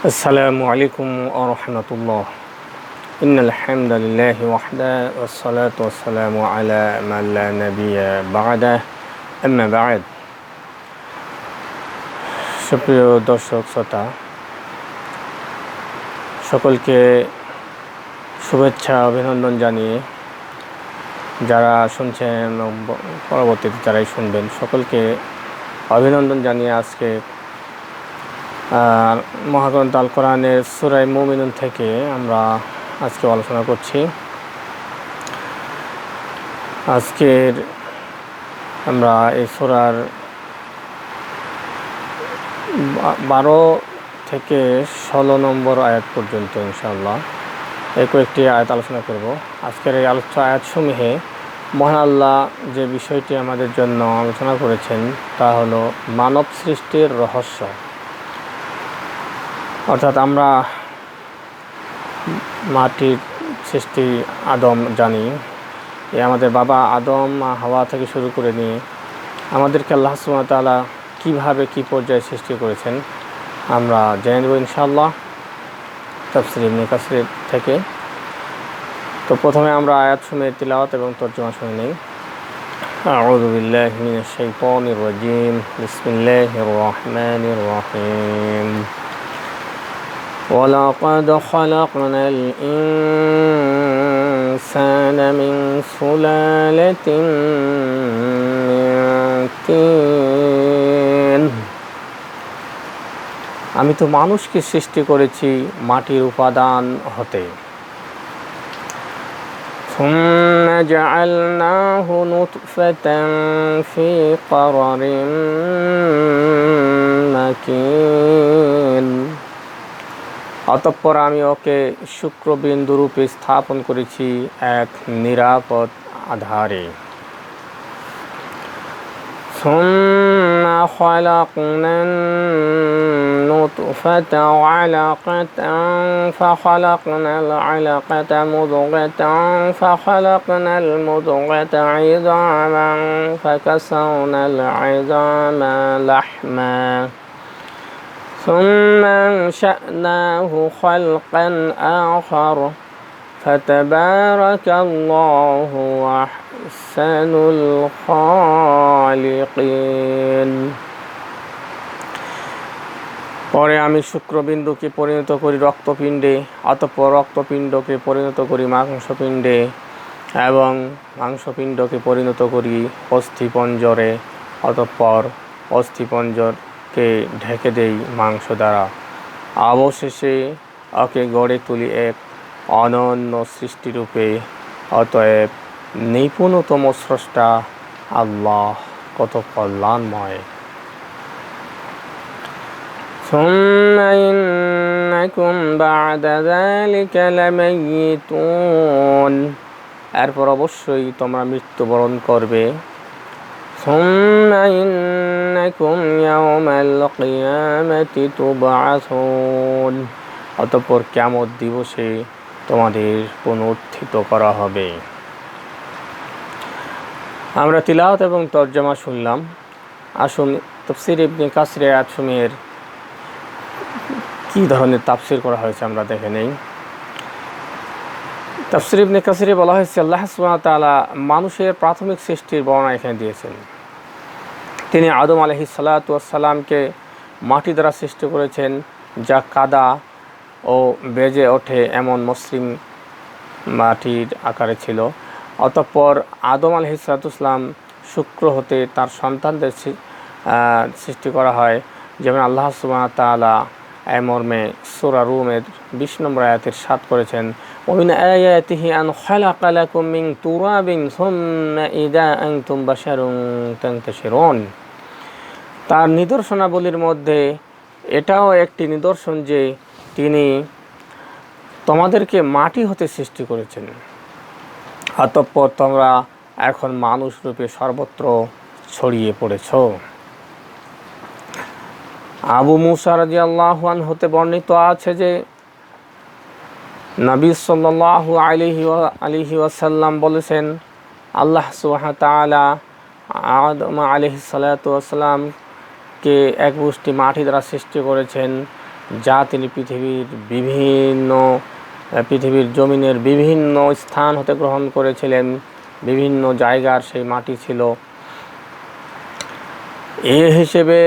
السلام عليكم ورحمة الله إن الحمد لله وحده والصلاة والسلام على من لا نبي بعده أما بعد সুপ্রিয় দর্শক শ্রোতা সকলকে শুভেচ্ছা অভিনন্দন জানিয়ে যারা শুনছেন এবং ব- পরবর্তীতে যারাই শুনবেন সকলকে অভিনন্দন জানিয়ে আজকে আর মহাগ্রন্থ আল কোরআনের সুরাই মুমিনুন থেকে আমরা আজকে আলোচনা করছি। আজকের আমরা এই সুরার বারো থেকে ষোলো নম্বর আয়াত পর্যন্ত ইনশাআল্লাহ এই কয়েকটি আয়াত আলোচনা করব। আজকের এই আলোচ্য আয়াতসমূহে মহান আল্লাহ যে বিষয়টি আমাদের জন্য আলোচনা করেছেন তা হলো মানব সৃষ্টির রহস্য। অর্থাৎ আমরা মাটির সৃষ্টি আদম জানি এ আমাদের বাবা আদম মা হাওয়া থেকে শুরু করে নিয়ে আমাদেরকে আল্লাহ সুমতালা কীভাবে কী পর্যায়ে সৃষ্টি করেছেন আমরা জেনে নেব ইনশাআল্লাহ তফসির ইবনে কাসির থেকে তো প্রথমে আমরা আয়াত শুনে তিলাওয়াত এবং তর্জমা শুনে নিই أعوذ بالله من الشيطان الرجيم بسم الله الرحمن الرحيم ولقد خلقنا الإنسان من سلالة من طين আমি তো মানুষকে সৃষ্টি করেছি মাটির উপাদান হতে ثم جعلناه نطفة في قرر مكين অতঃপর আমি ওকে শুক্রবিন্দু রূপে স্থাপন করেছি এক নিরাপদ আধারে ثم خلقنا النطفة علقة فخلقنا العلقة مضغة فخلقنا المضغة عظاما فكسونا العظام لحما ثم انشأناه خلقا آخر فتبارك الله أحسن الخالقين পরে আমি শুক্রবিন্দুকে পরিণত করি রক্তপিণ্ডে অতঃপর রক্তপিণ্ডকে পরিণত করি মাংসপিণ্ডে এবং মাংসপিণ্ডকে পরিণত করি অস্থিপঞ্জরে অতঃপর অস্থিপঞ্জরকে ঢেকে দেই মাংস দ্বারা অবশেষে ওকে গড়ে তুলি এক অনন্য সৃষ্টিরূপে অতএব নিপুণতম স্রষ্টা আল্লাহ কত কল্যাণময় ثم إنكم بعد ذلك لميتون এরপর অবশ্যই তোমরা মৃত্যুবরণ করবে ثم إنكم يوم القيامة تبعثون অতঃপর কেমত দিবসে তোমাদের পুনরুত্থিত করা হবে আমরা তিলাওয়াত এবং তর্জমা শুনলাম আসুন তফসির ইবনে কাসরে আয়াতসমূহের কী ধরনের তাফসির করা হয়েছে আমরা দেখে নেই তাফসির ইবনে কাসিরে বলা হয়েছে, আল্লাহ তাআলা মানুষের প্রাথমিক সৃষ্টির বর্ণনা এখানে দিয়েছেন। তিনি আদম আলহি সালাতামকে মাটি দ্বারা সৃষ্টি করেছেন, যা কাদা ও বেজে ওঠে এমন মসৃণ মাটির আকারে ছিল। অতঃপর আদম আলহি সালাতুসলাম শুক্র হতে তার সন্তানদের সৃষ্টি করা হয়, যেমন আল্লাহ এ মর্মে সোরা রুমের বিশ নম্বর আয়াতের সাত করেছেন ওমিন আয়াতিহি আন খালাকালাকুম মিন তুরাবিন সুম্মা ইদা আনতুম বাশারুন তানতাশিরুন। তার নিদর্শনাবলীর মধ্যে এটাও একটি নিদর্শন যে তিনি তোমাদেরকে মাটি হতে সৃষ্টি করেছেন। অতঃপর তোমরা এখন মানুষ রূপে সর্বত্র ছড়িয়ে পড়েছ। আবু মুসা রাজি আল্লাহান হতে বর্ণিত আছে যে নবী সাল্লাহ আলিহি আলিহি ওয়াসাল্লাম বলেছেন, আল্লাহ সুবাহ তালা আদম আলিহি সালাতামকে এক গোষ্ঠী মাটি দ্বারা সৃষ্টি করেছেন, যা তিনি পৃথিবীর বিভিন্ন, পৃথিবীর জমিনের বিভিন্ন স্থান হতে গ্রহণ করেছিলেন, বিভিন্ন জায়গার সেই মাটি ছিল। এ হিসেবে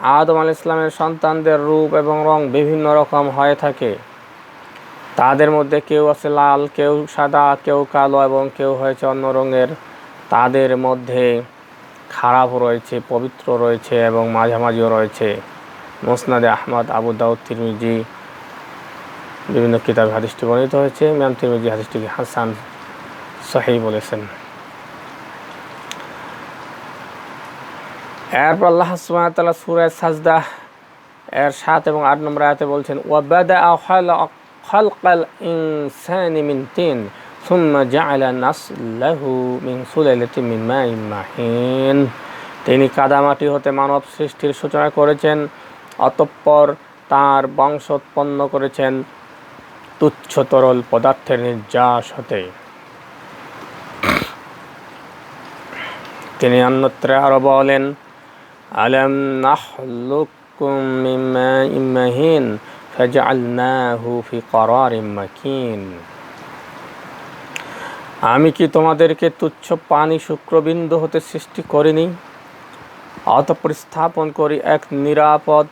আদম আল ইসলামের সন্তানদের রূপ এবং রং বিভিন্ন রকম হয়ে থাকে। তাদের মধ্যে কেউ আছে লাল, কেউ সাদা, কেউ কালো এবং কেউ হয়েছে অন্য রঙের। তাদের মধ্যে খারাপ রয়েছে, পবিত্র রয়েছে এবং মাঝামাঝিও রয়েছে। মোসনাদে আহমদ, আবু দাউদ, তিরমিজি, বিভিন্ন কিতাব হাদিসটি বর্ণিত হয়েছে। ম্যাম তিরমিজি হাদিসটিকে হাসান সহি বলেছেন। এরপর আল্লাহ সুবহানাহু সুরায় সাজদা এর সাত এবং আট নম্বর আয়াতে বলছেন ওয়াবাদা খালকাল ইনসানি মিন তিন, সুম্মা জাআলা নাসলাহু মিন সুলালাতিন মিন মাইন মাহিন। তিনি কাদামাটি হতে মানব সৃষ্টির সূচনা করেছেন, অতঃপর তার বংশোৎপন্ন করেছেন তুচ্ছ তরল পদার্থের নির্যাস হতে। তিনি অন্যত্রে আরও বলেন আলম ফাজআলনাহু ফি আমি কি তোমাদেরকে তুচ্ছ পানি শুক্রবিন্দু হতে সৃষ্টি করিনি? অতঃপর স্থাপন করি এক নিরাপদ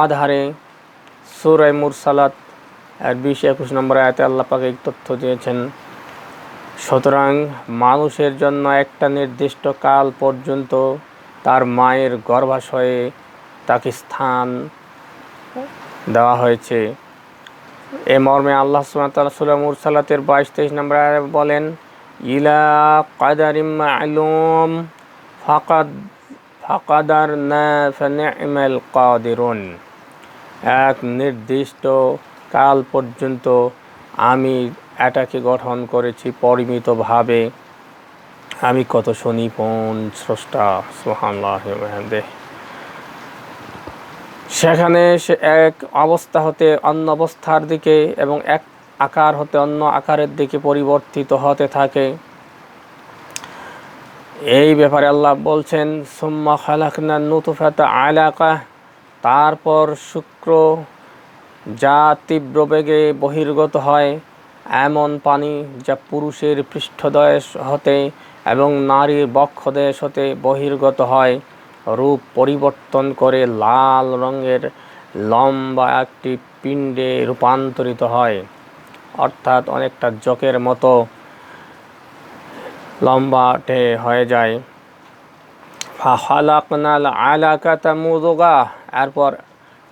আধারে সুরাই মুরসালাত এক বিশ একুশ নম্বর আয়তে আল্লাহ পাকে এই তথ্য দিয়েছেন। সুতরাং মানুষের জন্য একটা নির্দিষ্ট কাল পর্যন্ত তার মায়ের গর্ভাশয়ে তাকে স্থান দেওয়া হয়েছে। এ মর্মে আল্লাহ সুমাতাল বাইশ তেইশ নম্বর বলেন, ইলা কাদারিম আলুম ফাকাদ ফাকাদার না ফানিমাল কাদিরুন। এক নির্দিষ্ট কাল পর্যন্ত আমি এটাকে গঠন করেছি পরিমিতভাবে। আমি কত সুনিপুণ স্রষ্টা সোহান্লাহ সেখানে সে এক অবস্থা হতে অন্য অবস্থার দিকে এবং এক আকার হতে অন্য আকারের দিকে পরিবর্তিত হতে থাকে। এই ব্যাপারে আল্লাহ বলছেন, সুম্মা খালাকনা নুতুফাত আলাকা তারপর শুক্র যা তীব্র বেগে বহির্গত হয়। এমন পানি যা পুরুষের পৃষ্ঠদেশ হতে এবং নারীর বক্ষদেশ হতে বহির্গত হয়, রূপ পরিবর্তন করে লাল রঙের লম্বা একটি পিণ্ডে রূপান্তরিত হয়, অর্থাৎ অনেকটা জকের মতো লম্বাটে হয়ে যায়। ফালাকনাল আলাকাতা মুদোগা, এরপর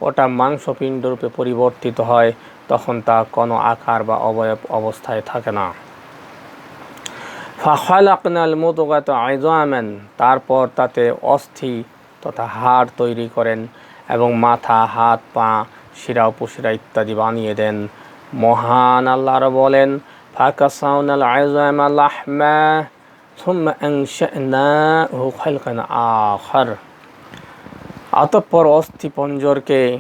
ওটা মাংসপিণ্ড রূপে পরিবর্তিত হয় তখন তা কোনো আকার বা অবয়ব অবস্থায় থাকে না ফাখালাকনাল মুদগাত আইজামেন তারপর তাতে অস্থি তথা হাড় তৈরি করেন এবং মাথা হাত পা শিরা উপশিরা ইত্যাদি বানিয়ে দেন মহান আল্লাহর বলেন ফাকাসাউনাল আইজাম আল্লাহমা ثم أنشأناه خلقا آخر অতঃপর অস্থি পঞ্জরকে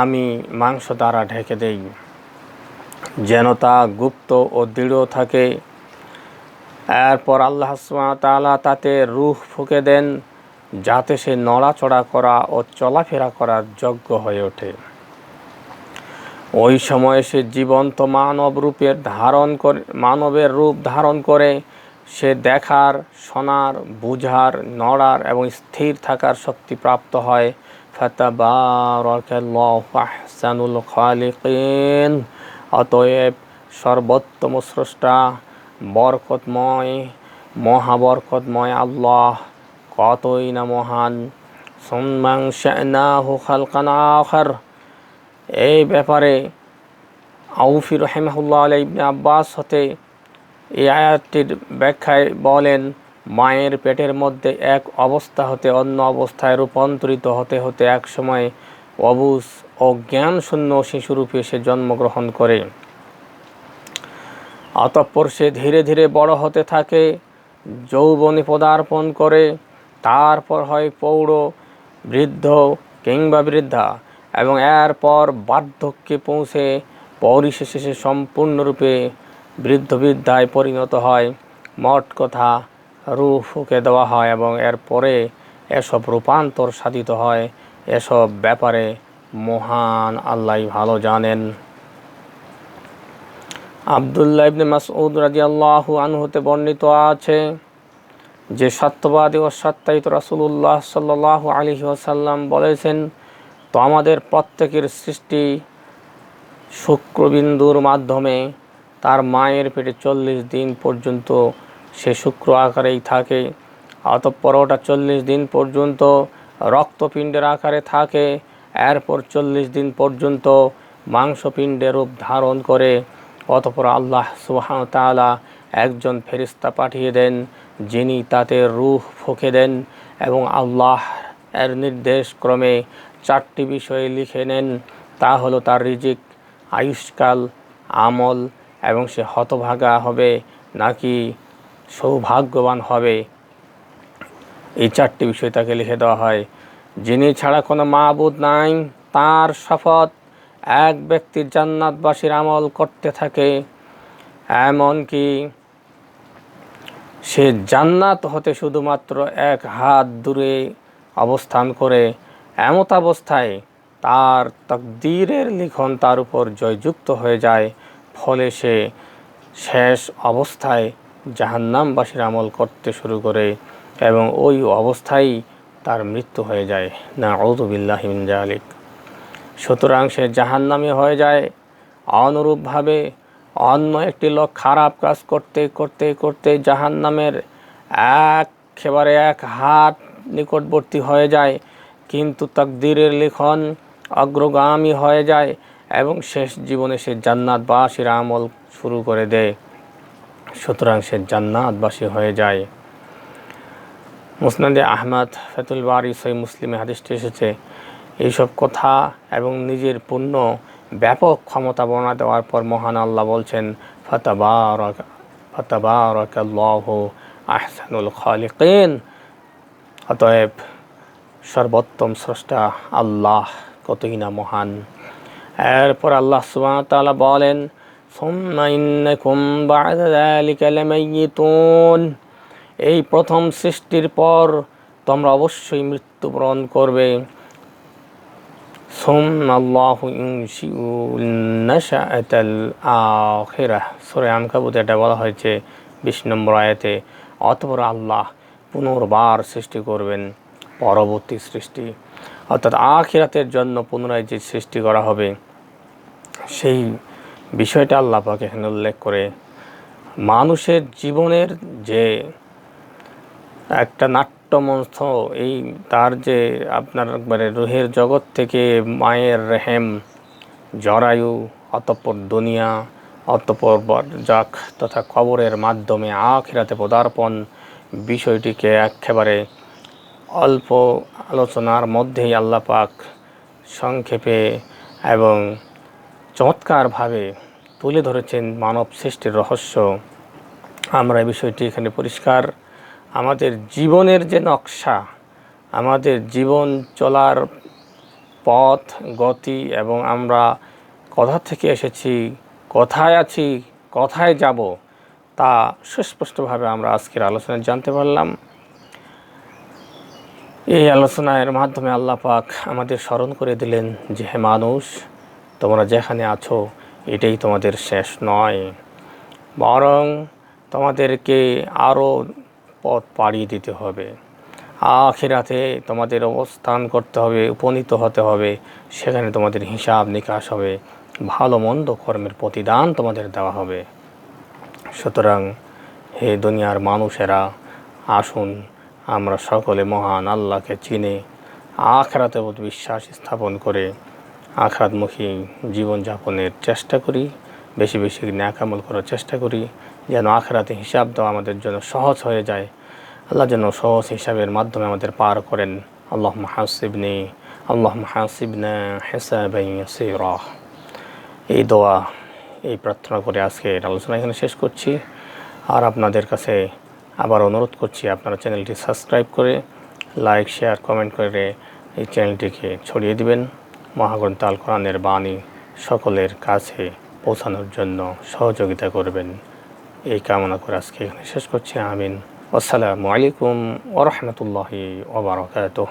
আমি মাংস দ্বারা ঢেকে দেই। যেন তা গুপ্ত ও দৃঢ় থাকে। এরপর আল্লাহ তাআলা তাতে রুহ ফুঁকে দেন, যাতে সে নড়াচড়া করা ও চলাফেরা করার যোগ্য হয়ে ওঠে। ওই সময়ে সে জীবন্ত মানব রূপের ধারণ করে মানবের রূপ ধারণ করে সে দেখার, শোনার, বুঝার, নড়ার এবং স্থির থাকার শক্তি প্রাপ্ত হয়। ফাতাবারকাল্লাহুল খালিকিন। অতএব সর্বোত্তম স্রষ্টা, বরকতময়, মহাবরকতময় আল্লাহ, কতই না মহান। আখার। এই ব্যাপারে আউফি রহেমাহুল্লাহ আলাই আব্বাস হতে এই আয়াতটির ব্যাখ্যায় বলেন, মায়ের পেটের মধ্যে এক অবস্থা হতে অন্য অবস্থায় রূপান্তরিত হতে হতে এক সময় অবুস ও জ্ঞানশূন্য শিশুরূপে সে জন্মগ্রহণ করে। অতঃপর সে ধীরে ধীরে বড় হতে থাকে, যৌবনে পদার্পণ করে, তারপর হয় পৌঢ় বৃদ্ধ কিংবা বৃদ্ধা এবং এরপর বার্ধক্যে পৌঁছে পরিশেষে সে সম্পূর্ণরূপে বৃদ্ধ বৃদ্ধায় পরিণত হয়। মঠ কথা রূপ ফুঁকে দেওয়া হয় এবং এরপরে এসব রূপান্তর সাধিত হয়। এসব ব্যাপারে মহান আল্লাহ ভালো জানেন। আবদুল্লাহ ইবনে মাসউদ রাদিয়াল্লাহু আনহু হতে বর্ণিত আছে যে, সত্যবাদী ও সত্যায়িত রাসূলুল্লাহ সাল্লাল্লাহু আলাইহি ওয়াসাল্লাম বলেছেন, তো আমাদের প্রত্যেকের সৃষ্টি শুক্রবিন্দুর মাধ্যমে তার মায়ের পেটে চল্লিশ দিন পর্যন্ত সে শুক্র আকারেই থাকে। অতঃপর ওটা চল্লিশ দিন পর্যন্ত রক্তপিণ্ডের আকারে থাকে। এরপর চল্লিশ দিন পর্যন্ত মাংসপিণ্ডের রূপ ধারণ করে। অতপর আল্লাহ সুবহান তাআলা একজন ফেরিস্তা পাঠিয়ে দেন, যিনি তাতে রুহ ফুঁকে দেন এবং আল্লাহ এর নির্দেশ ক্রমে চারটি বিষয়ে লিখে নেন। তা হলো তার রিজিক, আয়ুষ্কাল, আমল এবং সে হতভাগা হবে, নাকি সৌভাগ্যবান হবে? এই চারটি বিষয় তাকে লিখে দেওয়া হয়। যিনি ছাড়া কোনো মাবুদ নাই, তার শপথ এক ব্যক্তির জান্নাতবাসীর আমল করতে থাকে। এমনকি সে জান্নাত হতে শুধুমাত্র এক হাত দূরে অবস্থান করে, এমত অবস্থায় তার তকদিরের লিখন তার উপর জয়যুক্ত হয়ে যায়। ফলে সে শেষ অবস্থায় জাহান্নামবাসীর আমল করতে শুরু করে এবং ওই অবস্থায় তার মৃত্যু হয়ে যায়। না ঔদুবিল্লাহিন জালিক সুতরাং সে জাহান্নামি হয়ে যায়। অনুরূপভাবে অন্য একটি লোক খারাপ কাজ করতে করতে করতে জাহান্নামের একেবারে এক হাত নিকটবর্তী হয়ে যায়, কিন্তু তকদিরের লিখন অগ্রগামী হয়ে যায়। এবং শেষ জীবনে সে জান্নাতবাসীর আমল শুরু করে দেয়। সুতরাং সে জান্নাতবাসী হয়ে যায়। মুসনাদে আহমদ ফেতুল বারি সই মুসলিমে হাদিসটি এসেছে, এইসব কথা এবং নিজের পূর্ণ ব্যাপক ক্ষমতা বর্ণনা দেওয়ার পর মহান আল্লাহ বলছেন আহসানুল খালিকিন। অতএব সর্বোত্তম স্রষ্টা আল্লাহ কতই না মহান। এরপর আল্লাহ সুবাহতালা বলেন এই প্রথম সৃষ্টির পর তোমরা অবশ্যই মৃত্যুবরণ করবে। এটা বলা হয়েছে বিশ নম্বর আয়াতে। অতপর আল্লাহ পুনর্বার সৃষ্টি করবেন, পরবর্তী সৃষ্টি। অর্থাৎ আখিরাতের জন্য পুনরায় যে সৃষ্টি করা হবে, সেই বিষয়টা আল্লাহ পাক এখানে উল্লেখ করে, মানুষের জীবনের যে একটা নাট্যমঞ্চ, এই তার যে আপনার একবারে রুহের জগৎ থেকে মায়ের রেহেম, জরায়ু, অতঃপর দুনিয়া, অতঃপর যাক তথা খবরের মাধ্যমে আখিরাতে পদার্পণ বিষয়টিকে একেবারে অল্প আলোচনার মধ্যেই আল্লাহ পাক সংক্ষেপে এবং চমৎকারভাবে তুলে ধরেছেন মানব সৃষ্টির রহস্য। আমরা এই বিষয়টি এখানে পরিষ্কার। আমাদের জীবনের যে নকশা, আমাদের জীবন চলার পথ, গতি এবং আমরা কোথা থেকে এসেছি, কোথায় আছি, কোথায় যাব, তা সুস্পষ্টভাবে আমরা আজকের আলোচনায় জানতে পারলাম। এই আলোচনার মাধ্যমে আল্লাহ পাক আমাদের স্মরণ করে দিলেন যে, হে মানুষ, তোমরা যেখানে আছো, এটাই তোমাদের শেষ নয়। বরং তোমাদেরকে আরও পথ পাড়িয়ে দিতে হবে। আখিরাতে তোমাদের অবস্থান করতে হবে, উপনীত হতে হবে, সেখানে তোমাদের হিসাব নিকাশ হবে, ভালো মন্দ কর্মের প্রতিদান তোমাদের দেওয়া হবে। সুতরাং হে দুনিয়ার মানুষেরা, আসুন আমরা সকলে মহান আল্লাহকে চিনে, আখরাতে বিশ্বাস স্থাপন করে আখরাতমুখী জীবনযাপনের চেষ্টা করি, বেশি বেশি ন্যাকামল করার চেষ্টা করি, যেন আখরাতে হিসাব দেওয়া আমাদের জন্য সহজ হয়ে যায়। আল্লাহ যেন সহজ হিসাবের মাধ্যমে আমাদের পার করেন। আল্লাহ মাহাসিবনি আল্লাহ মাহাসিবনা হেসাবাহ এই দোয়া, এই প্রার্থনা করে আজকের আলোচনা এখানে শেষ করছি। আর আপনাদের কাছে আবার অনুরোধ করছি আপনারা চ্যানেলটি সাবস্ক্রাইব করে লাইক, শেয়ার, কমেন্ট করে এই চ্যানেলটিকে ছড়িয়ে দিবেন। মহাগ্রন্থ আল কোরআনের বাণী সকলের কাছে পৌঁছানোর জন্য সহযোগিতা করবেন। এই কামনা করে আজকে এখানে শেষ করছি। আমিন। আসসালামু আলাইকুম ওরহমতুল্লাহি ওবরাকাতুহ